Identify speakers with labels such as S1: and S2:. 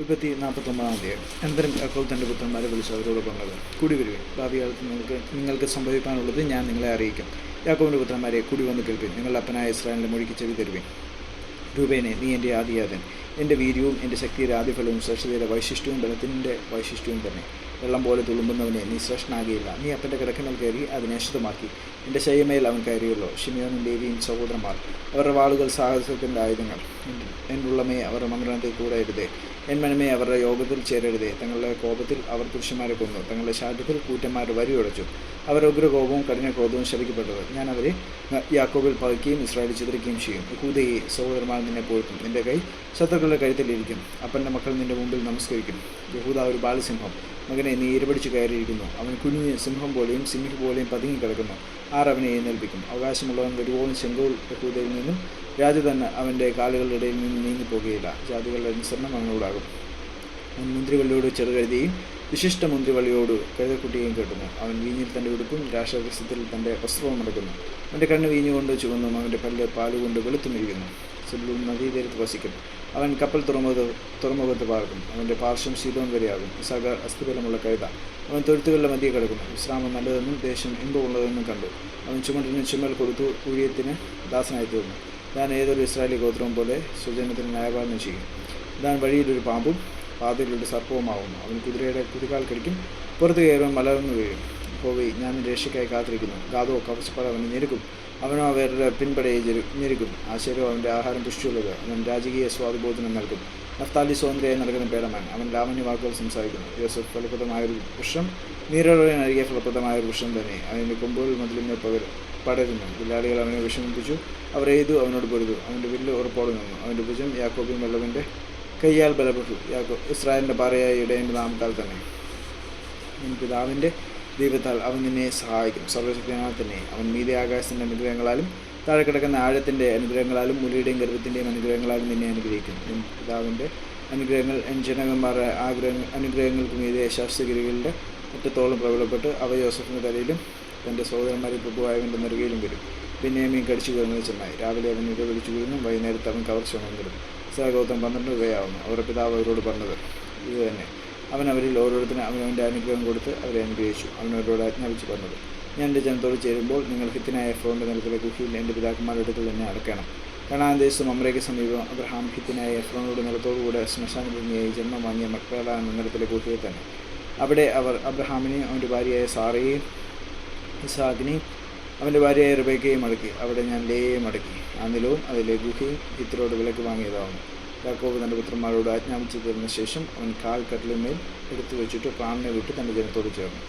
S1: ഉൽപ്പത്തി നാൽപ്പത്തൊമ്പതാം തീയതി അനന്തരം യാക്കോബ് തന്റെ പുത്രന്മാരെ വിളിച്ച് അവരോട് പറഞ്ഞത് കൂടി വരുവിൻ ഭാവി കാലത്ത് നിങ്ങൾക്ക് നിങ്ങൾക്ക് സംഭവിക്കാനുള്ളത് ഞാൻ നിങ്ങളെ അറിയിക്കും. യാക്കോബിന്റെ പുത്രന്മാരെ കൂടി വന്ന് കേൾപ്പിൻ. നിങ്ങളുടെ അപ്പനായ ഇസ്രായേലിന്റെ മൊഴിക്ക് ചെവി തരുവിൻ. രൂപേനെ നീ എന്റെ ആദിയാതൻ. എന്റെ വീര്യവും എന്റെ ശക്തിയുടെ ആദ്യഫലവും ശ്രേഷ്ഠതയുടെ വൈശിഷ്ട്യവും ബലത്തിന്റെ വൈശിഷ്ട്യവും തന്നെ. വെള്ളം പോലെ തുളുമ്പുന്നവനെ നീ ശ്രേഷ്ഠനാകിയില്ല. നീ അപ്പന്റെ കിടക്കമേൽ കയറി അതിനെ അശുദ്ധമാക്കി. എന്റെ ശയ്യമേൽ അവൻ കയറിയുള്ളൂ. ഷിമിയോനും ലേവിയും സഹോദരന്മാർ. അവരുടെ വാളുകൾ സാഹസത്തിന്റെ ആയുധങ്ങൾ. എന്നുള്ളമേ അവരുടെ മന്ത്രണത്തിൽ കൂടരുതേ എൻ മനമേ അവരുടെ യോഗത്തിൽ ചേരരുതേ. തങ്ങളുടെ കോപത്തിൽ അവർ പുരുഷന്മാരെ കൊന്നു. തങ്ങളുടെ ശാഠ്യത്തിൽ കൂറ്റന്മാരുടെ വരിയുടച്ചു അവരുടെ ഉഗ്രകോപവും കഠിന ക്രോധവും ശപിക്കപ്പെട്ടത്. ഞാൻ അവരെ യാക്കോബിൽ പകയ്ക്കുകയും ഇസ്രായേലിൽ ചിതറിക്കുകയും ചെയ്യും. കൂതയെ സഹോദരന്മാർ നിന്നെ പോയിട്ടും നിന്റെ കൈ ശത്രുക്കളുടെ കഴുത്തിലിരിക്കും. അപ്പന്റെ മക്കൾ നിന്റെ മുമ്പിൽ നമസ്കരിക്കും. യഹൂദ ഒരു ബാലസിംഹം. മകനെ നീ ഇരപിടിച്ച് കയറിയിരിക്കുന്നു. അവൻ കുഞ്ഞ് സിംഹം പോലെയും സിംഹി പോലെയും പതുങ്ങി കിടക്കുന്നു. ആർ അവനെ എഴുന്നേൽപ്പിക്കും. അവകാശമുള്ളവൻ വരുവോളം ചെങ്കോൾ യഹൂദയിൽ നിന്നും രാജ തന്നെ അവന്റെ കാലുകളുടെ ഇടയിൽ നിന്ന് നീങ്ങിപ്പോകുകയില്ല. ജാതികളുടെ അനുസരണം അവനോടാകും. അവൻ മുന്തിരിവള്ളിയോട് ചെറുകഴുതിയും വിശിഷ്ട മുന്തിരിവള്ളിയോട് കഴുതക്കുട്ടിയെയും കെട്ടുന്നു. അവൻ വീഞ്ഞിൽ തന്റെ ഉടുപ്പും രാഷ്ട്രരസത്തിൽ തന്റെ വസ്ത്രവും നടക്കുന്നു അവന്റെ കണ്ണ് വീഞ്ഞുകൊണ്ട് ചുവന്നും. അവന്റെ പല്ല് പാലുകൊണ്ട് വെളുത്തുമിരിക്കുന്നു സെല്ലും നദീതീരത്ത് വസിക്കും അവൻ കപ്പൽ തുറമുഖത്ത് തുറമുഖത്ത് പാർക്കും. അവന്റെ പാർശ്വം ശീതവും വരെയാകും. ഇസാഗ അസ്ഥിബലമുള്ള കഴുത. അവൻ തൊഴുത്തുകളുടെ മധ്യ കിടക്കുന്നു. വിശ്രാമം നല്ലതെന്നും ദേശം ഇമ്പമുള്ളതെന്നും കണ്ടു. അവൻ ചുമട്ടിന് ചുമൽ കൊടുത്തു ഊഴിയത്തിന് ദാസനായി തീർന്നു. ഞാൻ ഏതൊരു ഇസ്രായേലി ഗോത്രവും പോലെ സുജനത്തിന് ന്യായപാലനം ചെയ്യും. ഞാൻ വഴിയിലൊരു പാമ്പും പാതയിലൊരു സർപ്പവുമാകുന്നു അവൻ കുതിരയുടെ കുതികാൽ കടിക്കും. പുറത്ത് കയറും മലർന്നു വീഴും. പോയി ഞാൻ രക്ഷയ്ക്കായി കാത്തിരിക്കുന്നു. ഗാദോ കവചപ്പാട് അവനെ ഞെരുക്കും. അവനോ അവരുടെ പിൻപടയെ ഞെരുക്കും. ആശയരോ അവന്റെ ആഹാരം പുഷ്ടിയുള്ളത്. അവൻ രാജകീയ സ്വാദുബോധനം നൽകും. നഫ്താലി സ്വാതന്ത്ര്യം നൽകുന്ന പേടമാൻ അവൻ ലാവണ്യ വാക്കുകൾ സംസാരിക്കുന്നു. യോസഫ് ഫലപ്രദമായൊരു വൃക്ഷം നീരോടെ നൽകിയ ഫലപ്രദമായ ഒരു വൃക്ഷം തന്നെ. അതിന്റെ കൊമ്പുകൾ മുതലിന് പകർ പടരുന്നു. വില്ലാളികൾ അവനെ വിഷമിപ്പിച്ചു. അവർ എയ്തു അവനോട് പൊരുതു. അവന്റെ വില്ല് ഉറപ്പോടെ നിന്നു. അവന്റെ ഭുജം യാക്കോബിൻ വെള്ളവിന്റെ കയ്യാൽ ബലപ്പെട്ടു. യാക്കോ ഇസ്രായേലിന്റെ പാറയായി ഇടയന്റെ നാമത്താൽ തന്നെ. നിൻ പിതാവിന്റെ ദൈവത്താൽ അവൻ നിന്നെ സഹായിക്കും. സർവശക്തനാൽ തന്നെ അവൻ മീതി ആകാശത്തിന്റെ അനുഗ്രഹങ്ങളാലും താഴെ കിടക്കുന്ന ആഴത്തിന്റെ അനുഗ്രഹങ്ങളാലും മുലയുടെയും ഗർഭത്തിന്റെയും അനുഗ്രഹങ്ങളാലും നിന്നെ അനുഗ്രഹിക്കും. പിതാവിന്റെ അനുഗ്രഹങ്ങൾ ജനകന്മാരുടെ ആഗ്രഹ അനുഗ്രഹങ്ങൾക്ക് മീതെ ശാസ്ത്രഗിരികളുടെ മുറ്റത്തോളം പ്രബലപ്പെട്ട് അവ യോസഫിന്റെ തലയിലും തന്റെ സഹോദരന്മാരിൽ പ്രഭുവായവന്റെ നെറുകയിലും വരും. പിന്നെ മീൻ കടിച്ചു കയറുന്നത് ചെന്നായി രാവിലെ അവൻ ഇത് പിടിച്ചു വീഴുന്നു വൈകുന്നേരത്ത് അവൻ കവർച്ച വന്നിരുന്നു സഹഗൗതം പന്ത്രണ്ട് രൂപയാവുന്നു അവരുടെ പിതാവ് അവരോട് പറഞ്ഞത് ഇത് തന്നെ അവൻ അവരിൽ ഓരോരുത്തരും അവനവന്റെ അനുഗ്രഹം കൊടുത്ത് അവരെ അനുഗ്രഹിച്ചു. അവനവരോട് ആജ്ഞാപിച്ചു പറഞ്ഞത് ഞാൻ എന്റെ ജനത്തോട് ചേരുമ്പോൾ നിങ്ങൾ ഹിത്തിനായ എഫ്രോന്റെ നിലത്തിലെ ഗുഹയിൽ എന്റെ പിതാക്കന്മാരുടെ അടുക്കൽ എന്നെ അടക്കണം കണാൻ ദേശം അമ്രയ്ക്ക് സമീപം അബ്രഹാം ഹിത്തിനായ എഫ്രോനോട് നിലത്തോടുകൂടെ ശ്മശാന ഭൂമിയായി ജന്മം വാങ്ങിയ മക്കള എന്ന നിലത്തിലെ ഗുഹയിൽ തന്നെ. അവിടെ അവർ അബ്രഹാമിനെയും അവന്റെ ഭാര്യയായ സാറയെയും ഇസാഖിനെയും അവന്റെ ഭാര്യയായ റിബേക്കയും അടക്കി. അവിടെ ഞാൻ ലേയെയും അടക്കി ആ നിലവും അതിലെ ഗുഹയും ഹിത്തരോട് വിലക്ക് വാങ്ങിയതാവുന്നു. യാക്കോബ് തന്റെ പുത്രന്മാരോട് ആജ്ഞാപിച്ചു തരുന്ന ശേഷം അവൻ കാൽ കട്ടിലിന്മേൽ എടുത്തു വെച്ചിട്ട് പ്രാണനെ വിട്ട് തന്റെ ജനത്തോട് ചേർന്നു.